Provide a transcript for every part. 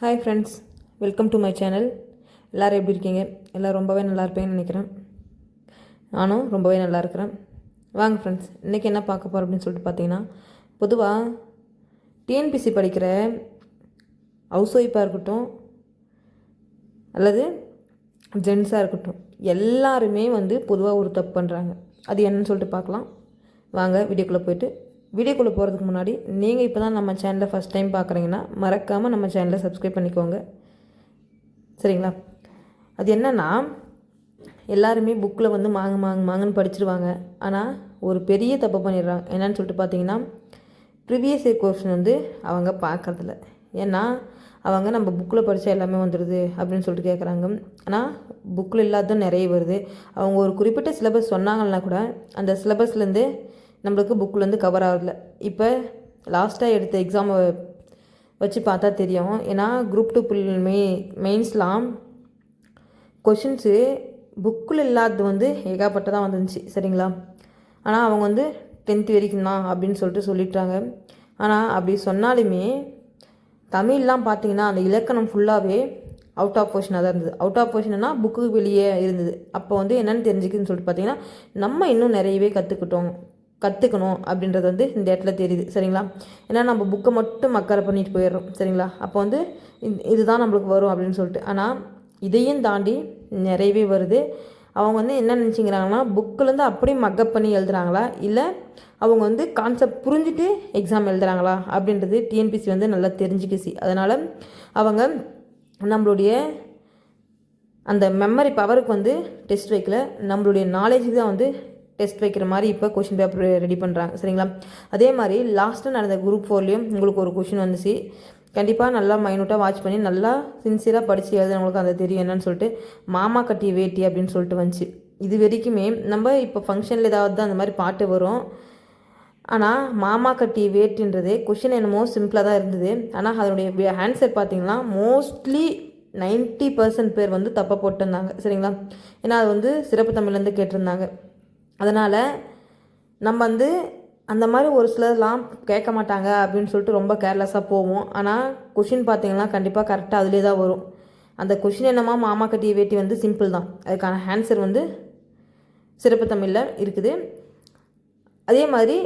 Hi friends welcome to my channel எல்லோரும் எப்படி இருக்கீங்க? எல்லோரும் ரொம்பவே நல்லா இருப்பீங்கன்னு நினைக்கிறேன். நானும் ரொம்பவே நல்லா இருக்கிறேன். வாங்க ஃப்ரெண்ட்ஸ் இன்றைக்கி என்ன பார்க்க போகிறோம் அப்படின்னு சொல்லிட்டு பார்த்தீங்கன்னா பொதுவாக டிஎன்பிசி படிக்கிற ஹவுஸ் ஒய்ஃபாக இருக்கட்டும் அல்லது ஜென்ஸாக இருக்கட்டும் எல்லாருமே வந்து பொதுவாக ஒரு தப்பு பண்ணுறாங்க அது என்னன்னு சொல்லிட்டு பார்க்கலாம். வாங்க வீடியோக்குள்ளே போயிட்டு வீடியோக்குள்ளே போகிறதுக்கு முன்னாடி நீங்கள் இப்போ தான் நம்ம சேனலை ஃபஸ்ட் டைம் பார்க்குறீங்கன்னா மறக்காமல் நம்ம சேனலை சப்ஸ்கிரைப் பண்ணிக்கோங்க. சரிங்களா? அது என்னென்னா எல்லாருமே புக்கில் வந்து மாங்க மாங்க மாங்கன்னு படிச்சிருவாங்க. ஆனால் ஒரு பெரிய தப்பு பண்ணிடுறாங்க. என்னன்னு சொல்லிட்டு பார்த்தீங்கன்னா ப்ரிவியஸ் இயர் கொஷின் வந்து அவங்க பார்க்குறதில்ல ஏன்னா அவங்க நம்ம புக்கில் படித்தா எல்லாமே வந்துடுது அப்படின்னு சொல்லிட்டு கேட்குறாங்க ஆனால் புக்கில் இல்லாததும் நிறைய வருது. அவங்க ஒரு குறிப்பிட்ட சிலபஸ் சொன்னாங்கன்னா கூட அந்த சிலபஸ்லேருந்து நம்மளுக்கு புக்கிலேருந்து கவர் ஆகல. இப்போ லாஸ்ட்டாக எடுத்த எக்ஸாமை வச்சு பார்த்தா தெரியும். ஏன்னா குரூப் டூ புல் மெய் மெயின்ஸ்லாம் கொஷின்ஸு புக்கில் இல்லாதது வந்து ஏகாப்பட்டதாக வந்துருந்துச்சு. சரிங்களா? ஆனால் அவங்க வந்து டென்த் வரைக்கும் தான் அப்படின்னு சொல்லிட்டு சொல்லிட்டாங்க. ஆனால் அப்படி சொன்னாலுமே தமிழ்லாம் பார்த்தீங்கன்னா அந்த இலக்கணம் ஃபுல்லாகவே அவுட் ஆஃப் போர்ஷனாக தான் இருந்தது. அவுட் ஆஃப் போர்ஷன்னா புக்கு வெளியே இருந்தது. அப்போ வந்து என்னென்னு தெரிஞ்சுக்குன்னு சொல்லிட்டு பார்த்தீங்கன்னா நம்ம இன்னும் நிறையவே கற்றுக்கிட்டோம் கற்றுக்கணும் அப்படின்றது வந்து இந்த இடத்துல தெரியுது. சரிங்களா? ஏன்னா நம்ம புக்கை மட்டும் மக்கரை பண்ணிட்டு போயிடுறோம். சரிங்களா? அப்போ வந்து இதுதான் நம்மளுக்கு வரும் அப்படின்னு சொல்லிட்டு. ஆனால் இதையும் தாண்டி நிறையவே வருது. அவங்க வந்து என்ன நினச்சிங்கிறாங்கன்னா புக்கிலேருந்து அப்படியே மக்கப் பண்ணி எழுதுகிறாங்களா இல்லை அவங்க வந்து கான்செப்ட் புரிஞ்சுட்டு எக்ஸாம் எழுதுகிறாங்களா அப்படின்றது டிஎன்பிசி வந்து நல்லா தெரிஞ்சுக்கிச்சு அதனால் அவங்க நம்மளுடைய அந்த மெமரி பவருக்கு வந்து டெஸ்ட் வைக்கல. நம்மளுடைய நாலேஜுக்கு தான் வந்து டெஸ்ட் வைக்கிற மாதிரி இப்போ கொஷின் பேப்பர் ரெடி பண்ணுறாங்க சரிங்களா? அதே மாதிரி லாஸ்ட்டு நடந்த குரூப் ஃபோர்லேயும் உங்களுக்கு ஒரு கொஷின் வந்துச்சு. கண்டிப்பாக நல்லா மைனூட்டாக வாட்ச் பண்ணி நல்லா சின்சியராக படித்து எழுதுனவங்களுக்கு அந்த தெரியும் என்னன்னு சொல்லிட்டு மாமா கட்டிய வேட்டி அப்படின்னு சொல்லிட்டு வந்துச்சு. இது வரைக்குமே நம்ம இப்போ ஃபங்க்ஷனில் ஏதாவது தான் அந்த மாதிரி பாட்டு வரும். ஆனால் மாமா கட்டி வேட்டுன்றது கொஷின் என்னமோ சிம்பிளாக தான் இருந்தது. ஆனால் அதனுடைய ஆன்சர் பார்த்திங்கன்னா மோஸ்ட்லி நைன்ட்டி பர்சன்ட் பேர் வந்து தப்பாக போட்டிருந்தாங்க. சரிங்களா? ஏன்னா அது வந்து சிறப்பு தமிழ்லேருந்து கேட்டிருந்தாங்க. அதனால் நம்ம வந்து அந்த மாதிரி ஒரு சிலர்லாம் கேட்க மாட்டாங்க அப்படின்னு சொல்லிட்டு ரொம்ப கேர்லெஸ்ஸாக போவோம். ஆனால் கொஷின் பார்த்தீங்கன்னா கண்டிப்பாக கரெக்டாக அதிலே தான் வரும். அந்த கொஷின் என்னமா மாமா கட்டிய வேட்டி வந்து சிம்பிள் தான். அதுக்கான ஆன்சர் வந்து சிறப்பு தமிழில் இருக்குது. அதே மாதிரி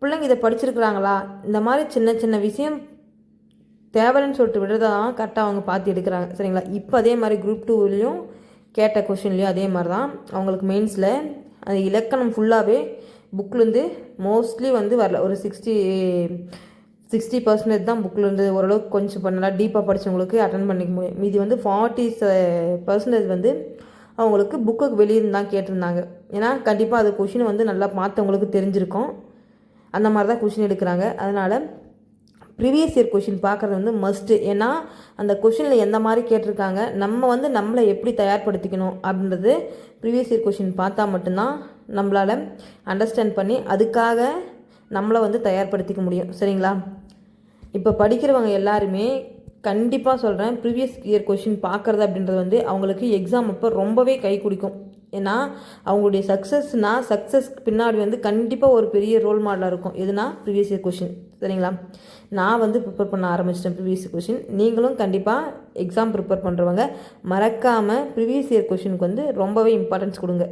பிள்ளைங்க இதை படிச்சிருக்கிறாங்களா? இந்த மாதிரி சின்ன சின்ன விஷயம் தேவைன்னு சொல்லிட்டு விடுறதான் கரெக்டாக அவங்க பார்த்து எடுக்கிறாங்க. சரிங்களா? இப்போ அதே மாதிரி குரூப் டூலேயும் கேட்ட கொஷின்லேயும் அதே மாதிரி தான் அவங்களுக்கு மெயின்ஸில் அந்த இலக்கணம் ஃபுல்லாகவே புக்லேருந்து மோஸ்ட்லி வந்து வரல. ஒரு சிக்ஸ்டி சிக்ஸ்டி பர்சன்டேஜ் தான் புக்லேருந்து ஓரளவுக்கு கொஞ்சம் பண்ணலாம். நல்லா டீப்பாக படித்தவங்களுக்கு அட்டன் பண்ணிக்க முடியும். மீதி வந்து ஃபார்ட்டி பர்சன்டேஜ் வந்து அவங்களுக்கு புக்குக்கு வெளியிருந்து தான் கேட்டிருந்தாங்க. ஏன்னா கண்டிப்பாக அது கொஷின் வந்து நல்லா பார்த்தவங்களுக்கு தெரிஞ்சிருக்கும். அந்த மாதிரி தான் கொஷின் எடுக்கிறாங்க. அதனால் ப்ரீவியஸ் இயர் கொஷின் பார்க்குறது வந்து மஸ்ட்டு ஏன்னா அந்த கொஷினில் எந்த மாதிரி கேட்டிருக்காங்க நம்ம வந்து நம்மளை எப்படி தயார்படுத்திக்கணும் அப்படின்றது ப்ரீவியஸ் இயர் கொஷின் பார்த்தா மட்டும்தான் நம்மளால் அண்டர்ஸ்டாண்ட் பண்ணி அதுக்காக நம்மளை வந்து தயார்படுத்திக்க முடியும். சரிங்களா? இப்போ படிக்கிறவங்க எல்லாருமே கண்டிப்பாக சொல்கிறேன் ப்ரீவியஸ் இயர் கொஷின் பார்க்குறது அப்படின்றது வந்து அவங்களுக்கு எக்ஸாம் அப்போ ரொம்பவே கை குடிக்கும். ஏன்னா அவங்களுடைய சக்ஸஸ்னால் சக்ஸஸ்க்கு பின்னாடி வந்து கண்டிப்பாக ஒரு பெரிய ரோல் மாடலாக இருக்கும். எதுனா ப்ரீவியஸ் இயர் கொஷின் சரிங்களா? நான் வந்து ப்ரிப்பேர் பண்ண ஆரம்பிச்சிட்டேன் ப்ரிவியஸ் கொஷின் நீங்களும் கண்டிப்பாக எக்ஸாம் ப்ரிப்பேர் பண்ணுறவங்க மறக்காமல் ப்ரீவியஸ் இயர் கொஷினுக்கு வந்து ரொம்பவே இம்பார்ட்டன்ஸ் கொடுங்க.